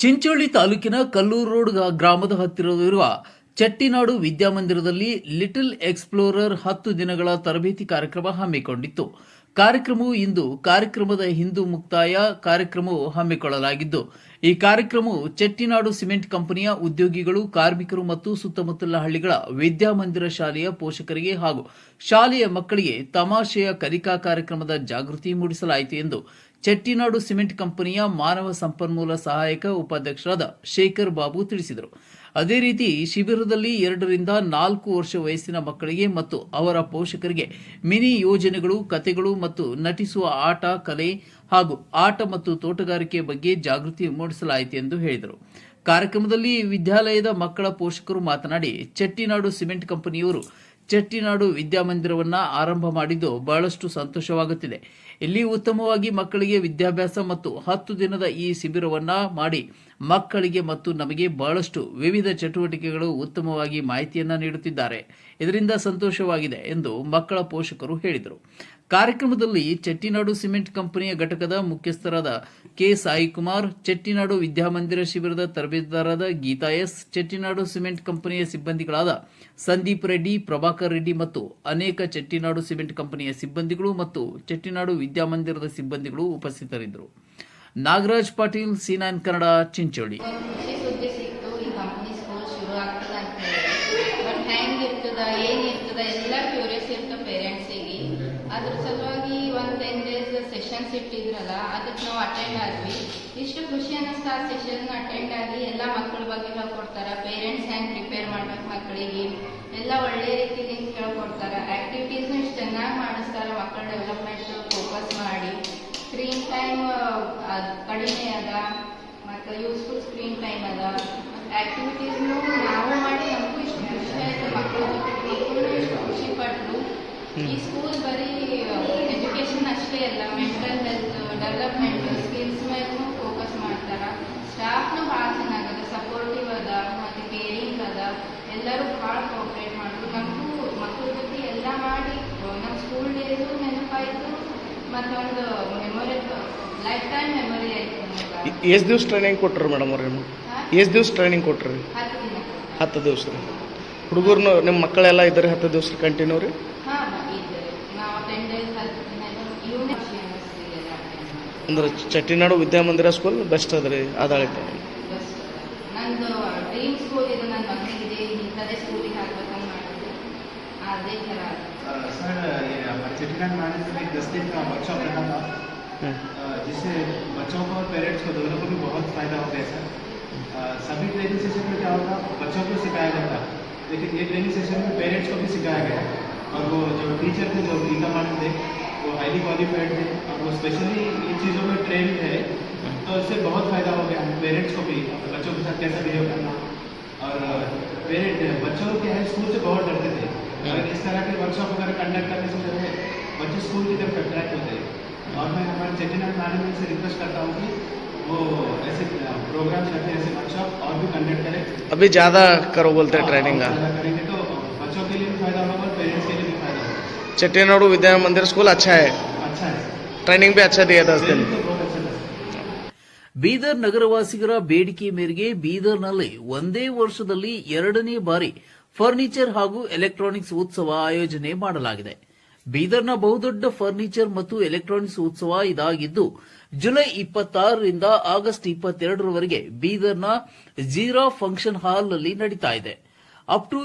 ಚಿಂಚೋಳಿ ತಾಲೂಕಿನ ಕಲ್ಲೂರು ರೋಡ್ ಗ್ರಾಮದ ಹತ್ತಿರವಿರುವ ಚಟ್ಟಿನಾಡು ವಿದ್ಯಾಮಂದಿರದಲ್ಲಿ ಲಿಟಲ್ ಎಕ್ಸ್ಪ್ಲೋರರ್ ಹತ್ತು ದಿನಗಳ ತರಬೇತಿ ಕಾರ್ಯಕ್ರಮ ಹಮ್ಮಿಕೊಂಡಿತ್ತು. ಕಾರ್ಯಕ್ರಮವು ಇಂದು ಕಾರ್ಯಕ್ರಮದ ಹಿಂದೂ ಮುಕ್ತಾಯ ಕಾರ್ಯಕ್ರಮವು ಹಮ್ಮಿಕೊಳ್ಳಲಾಗಿದ್ದು, ಈ ಕಾರ್ಯಕ್ರಮವು ಚೆಟ್ಟಿನಾಡು ಸಿಮೆಂಟ್ ಕಂಪನಿಯ ಉದ್ಯೋಗಿಗಳು, ಕಾರ್ಮಿಕರು ಮತ್ತು ಸುತ್ತಮುತ್ತಲ ಹಳ್ಳಿಗಳ ವಿದ್ಯಾಮಂದಿರ ಶಾಲೆಯ ಪೋಷಕರಿಗೆ ಹಾಗೂ ಶಾಲೆಯ ಮಕ್ಕಳಿಗೆ ತಮಾಷೆಯ ಕಲಿಕಾ ಕಾರ್ಯಕ್ರಮದ ಜಾಗೃತಿ ಮೂಡಿಸಲಾಯಿತು ಎಂದು ಚೆಟ್ಟಿನಾಡು ಸಿಮೆಂಟ್ ಕಂಪನಿಯ ಮಾನವ ಸಂಪನ್ಮೂಲ ಸಹಾಯಕ ಉಪಾಧ್ಯಕ್ಷರಾದ ಶೇಖರ್ ಬಾಬು ತಿಳಿಸಿದರು. ಅದೇ ರೀತಿ ಶಿಬಿರದಲ್ಲಿ ಎರಡರಿಂದ ನಾಲ್ಕು ವರ್ಷ ವಯಸ್ಸಿನ ಮಕ್ಕಳಿಗೆ ಮತ್ತು ಅವರ ಪೋಷಕರಿಗೆ ಮಿನಿ ಯೋಜನೆಗಳು ಕತೆಗಳು ಮತ್ತು ನಟಿಸುವ ಆಟ, ಕಲೆ ಹಾಗೂ ಆಟ ಮತ್ತು ತೋಟಗಾರಿಕೆ ಬಗ್ಗೆ ಜಾಗೃತಿ ಮೂಡಿಸಲಾಯಿತು ಎಂದು ಹೇಳಿದರು. ಕಾರ್ಯಕ್ರಮದಲ್ಲಿ ವಿದ್ಯಾಲಯದ ಮಕ್ಕಳ ಪೋಷಕರು ಮಾತನಾಡಿ, ಚೆಟ್ಟಿನಾಡು ಸಿಮೆಂಟ್ ಕಂಪನಿಯವರು ಚೆಟ್ಟಿನಾಡು ವಿದ್ಯಾಮಂದಿರವನ್ನು ಆರಂಭ ಮಾಡಿದ್ದು ಬಹಳಷ್ಟು ಸಂತೋಷವಾಗುತ್ತಿದೆ. ಇಲ್ಲಿ ಉತ್ತಮವಾಗಿ ಮಕ್ಕಳಿಗೆ ವಿದ್ಯಾಭ್ಯಾಸ ಮತ್ತು ಹತ್ತು ದಿನದ ಈ ಶಿಬಿರವನ್ನ ಮಾಡಿ ಮಕ್ಕಳಿಗೆ ಮತ್ತು ನಮಗೆ ಬಹಳಷ್ಟು ವಿವಿಧ ಚಟುವಟಿಕೆಗಳು ಉತ್ತಮವಾಗಿ ಮಾಹಿತಿಯನ್ನು ನೀಡುತ್ತಿದ್ದಾರೆ. ಇದರಿಂದ ಸಂತೋಷವಾಗಿದೆ ಎಂದು ಮಕ್ಕಳ ಪೋಷಕರು ಹೇಳಿದರು. ಕಾರ್ಯಕ್ರಮದಲ್ಲಿ ಚೆಟ್ಟಿನಾಡು ಸಿಮೆಂಟ್ ಕಂಪನಿಯ ಘಟಕದ ಮುಖ್ಯಸ್ಥರಾದ ಕೆ ಸಾಯಿಕುಮಾರ್, ಚೆಟ್ಟಿನಾಡು ವಿದ್ಯಾಮಂದಿರ ಶಿಬಿರದ ತರಬೇತುದಾರರಾದ ಗೀತಾ ಎಸ್, ಚೆಟ್ಟಿನಾಡು ಸಿಮೆಂಟ್ ಕಂಪನಿಯ ಸಿಬ್ಬಂದಿಗಳಾದ ಸಂದೀಪ್ ರೆಡ್ಡಿ, ಪ್ರಭಾಕರ್ ರೆಡ್ಡಿ ಮತ್ತು ಅನೇಕ ಚೆಟ್ಟಿನಾಡು ಸಿಮೆಂಟ್ ಕಂಪನಿಯ ಸಿಬ್ಬಂದಿಗಳು ಮತ್ತು ಚೆಟ್ಟಿನಾಡು ವಿದ್ಯಾಮಂದಿರದ ಸಿಬ್ಬಂದಿಗಳು ಉಪಸ್ಥಿತರಿದ್ದರು. ನಾಗರಾಜ್ ಪಾಟೀಲ್ ಸೀನಾನ್ ನೈನ್ ಕನ್ನಡ, ಚಿಂಚೋಳಿ. ಅದ್ರ ಸಲುವಾಗಿ ಒಂದು ಟೆನ್ ಡೇಸ್ ಸೆಷನ್ಸ್ ಇಟ್ಟಿದ್ರಲ್ಲ ಅದಕ್ಕೆ ನಾವು ಅಟೆಂಡ್ ಆದ್ವಿ. ಇಷ್ಟು ಖುಷಿ ಅನ್ನಿಸ್ತಾ ಆ ಸೆಷನ್ ಅಟೆಂಡ್ ಆಗಿ ಎಲ್ಲ ಮಕ್ಕಳ ಬಗ್ಗೆ ಹೇಳ್ಕೊಡ್ತಾರ. ಪೇರೆಂಟ್ಸ್ ಹೆಂಗೆ ಪ್ರಿಪೇರ್ ಮಾಡ್ಬೇಕು ಮಕ್ಕಳಿಗೆ ಎಲ್ಲ ಒಳ್ಳೆ ರೀತಿಲಿ ಹೇಳ್ಕೊಡ್ತಾರ. ಆಕ್ಟಿವಿಟೀಸ್ನ ಇಷ್ಟು ಚೆನ್ನಾಗಿ ಮಾಡಿಸ್ತಾರ ಮಕ್ಕಳ ಡೆವಲಪ್ಮೆಂಟ್ ಫೋಕಸ್ ಮಾಡಿ. ಸ್ಕ್ರೀನ್ ಟೈಮ್ ಕಡಿಮೆ ಅದ. ಮತ್ತು ಯೂಸ್ಫುಲ್ ಸ್ಕ್ರೀನ್ ಟೈಮ್ ಅದ. ಆಕ್ಟಿವಿಟೀಸ್ನು ನಾವು ಮಾಡಿ ನಮಗೂ ಇಷ್ಟು ಖುಷಿ ಆಯಿತು ಮಕ್ಕಳ ಜೊತೆ ಇಷ್ಟು ಖುಷಿ ಈ ಅಷ್ಟೇ ಅಲ್ಲ ಮೆಂಟಲ್ ಹೆಲ್ತ್ ಡೆವಲಪ್ಮೆಂಟ್ ಸ್ಕಿಲ್ಸ್ ಮೇಲೂ ಫೋಕಸ್ ಮಾಡ್ತಾರ. ಸ್ಟಾಫ್ನು ಭಾಳ ಚೆನ್ನಾಗದ ಸಪೋರ್ಟಿವ್ ಅದ ಮತ್ತು ಕೇರಿಂಗ್ ಅದ. ಎಲ್ಲರೂ ಭಾಳ ಕೋಆಪ್ರೇಟ್ ಮಾಡಿದ್ರು ನಮಗೂ ಮಕ್ಕಳ ಜೊತೆ ಎಲ್ಲ ಮಾಡಿ ನಮ್ಮ ಸ್ಕೂಲ್ ಡೇಸು ನೆನಪಾಯಿತು. ಮತ್ತೊಂದು ಮೆಮೊರಿ ಲೈಫ್ ಟೈಮ್ ಮೆಮೊರಿ ಆಯ್ತು ಎಷ್ಟು ದಿವಸ ಟ್ರೈನಿಂಗ್ ಕೊಟ್ಟರು ಮೇಡಮ್ ಅವ್ರು ಎಷ್ಟು ದಿವ್ಸ ಟ್ರೈನಿಂಗ್ ಕೊಟ್ಟರು ಹತ್ತು ದಿವಸ ಹತ್ತು ದಿವ್ಸ. ರೀ ಹುಡುಗರ್ನು ನಿಮ್ಮ ಮಕ್ಕಳೆಲ್ಲ ಇದ್ದಾರೆ ಹತ್ತು ದಿವ್ಸ ಕಂಟಿನ್ಯೂ ರೀ? दस दिन का वर्कशॉप रखा था ಹ್ಞೂ अ, जिससे बच्चों को और पेरेंट्स को दोनों को भी बहुत फ़ायदा हो गया सर अ, सभी ट्रेनिंग सेशन में क्या होता बच्चों को सिखाया जाता लेकिन ये ट्रेनिंग सेशन में पेरेंट्स को भी सिखाया गया और वो जो टीचर थे जो गीता मैडम थे वो हाईली क्वालिफाइड थे और वो स्पेशली इन चीज़ों में ट्रेन है तो इससे बहुत फ़ायदा हो गया। है पेरेंट्स को भी बच्चों के साथ कैसा बिहेव करना। और पेरेंट बच्चों के हैं स्कूल से बहुत डरते थे। अगर इस तरह के वर्कशॉप वगैरह कंडक्ट करने से जो है बच्चे स्कूल की तरफ़ अट्रैक्ट होते हैं। और मैं हमारे चेटीनाथ मैनेजमेंट से रिक्वेस्ट करता हूँ कि वो ऐसे प्रोग्राम्स रखें ऐसे वर्कशॉप और भी कंडक्ट करें। अभी ज़्यादा करो बोलते हैं ट्रेनिंग ज़्यादा करेंगे तो बच्चों के लिए भी फ़ायदा होगा और पेरेंट्स के लिए भी फायदा होगा चट्टीनाडु विद्या मंदिर स्कूल अच्छा है अच्छा है ट्रेनिंग भी अच्छा दिया दस दिन ट्रेनिंग तो बहुत अच्छा था ಬೀದರ್ ನಗರವಾಸಿಗರ ಬೇಡಿಕೆ ಮೇರೆಗೆ ಬೀದರ್ನಲ್ಲಿ ಒಂದೇ ವರ್ಷದಲ್ಲಿ ಎರಡನೇ ಬಾರಿ ಫರ್ನಿಚರ್ ಹಾಗೂ ಎಲೆಕ್ಟ್ರಾನಿಕ್ಸ್ ಉತ್ಸವ ಆಯೋಜನೆ ಮಾಡಲಾಗಿದೆ ಬೀದರ್ನ ಬಹುದೊಡ್ಡ ಫರ್ನಿಚರ್ ಮತ್ತು ಎಲೆಕ್ಟ್ರಾನಿಕ್ಸ್ ಉತ್ಸವ ಇದಾಗಿದ್ದು ಜುಲೈ ಇಪ್ಪತ್ತಾರರಿಂದ ಆಗಸ್ಟ್ ಇಪ್ಪತ್ತೆರಡರವರೆಗೆ ಬೀದರ್ನ ಜೀರಾ ಫಂಕ್ಷನ್ ಹಾಲ್ನಲ್ಲಿ ನಡೀತಾ ಇದೆ ಅಪ್ ಟು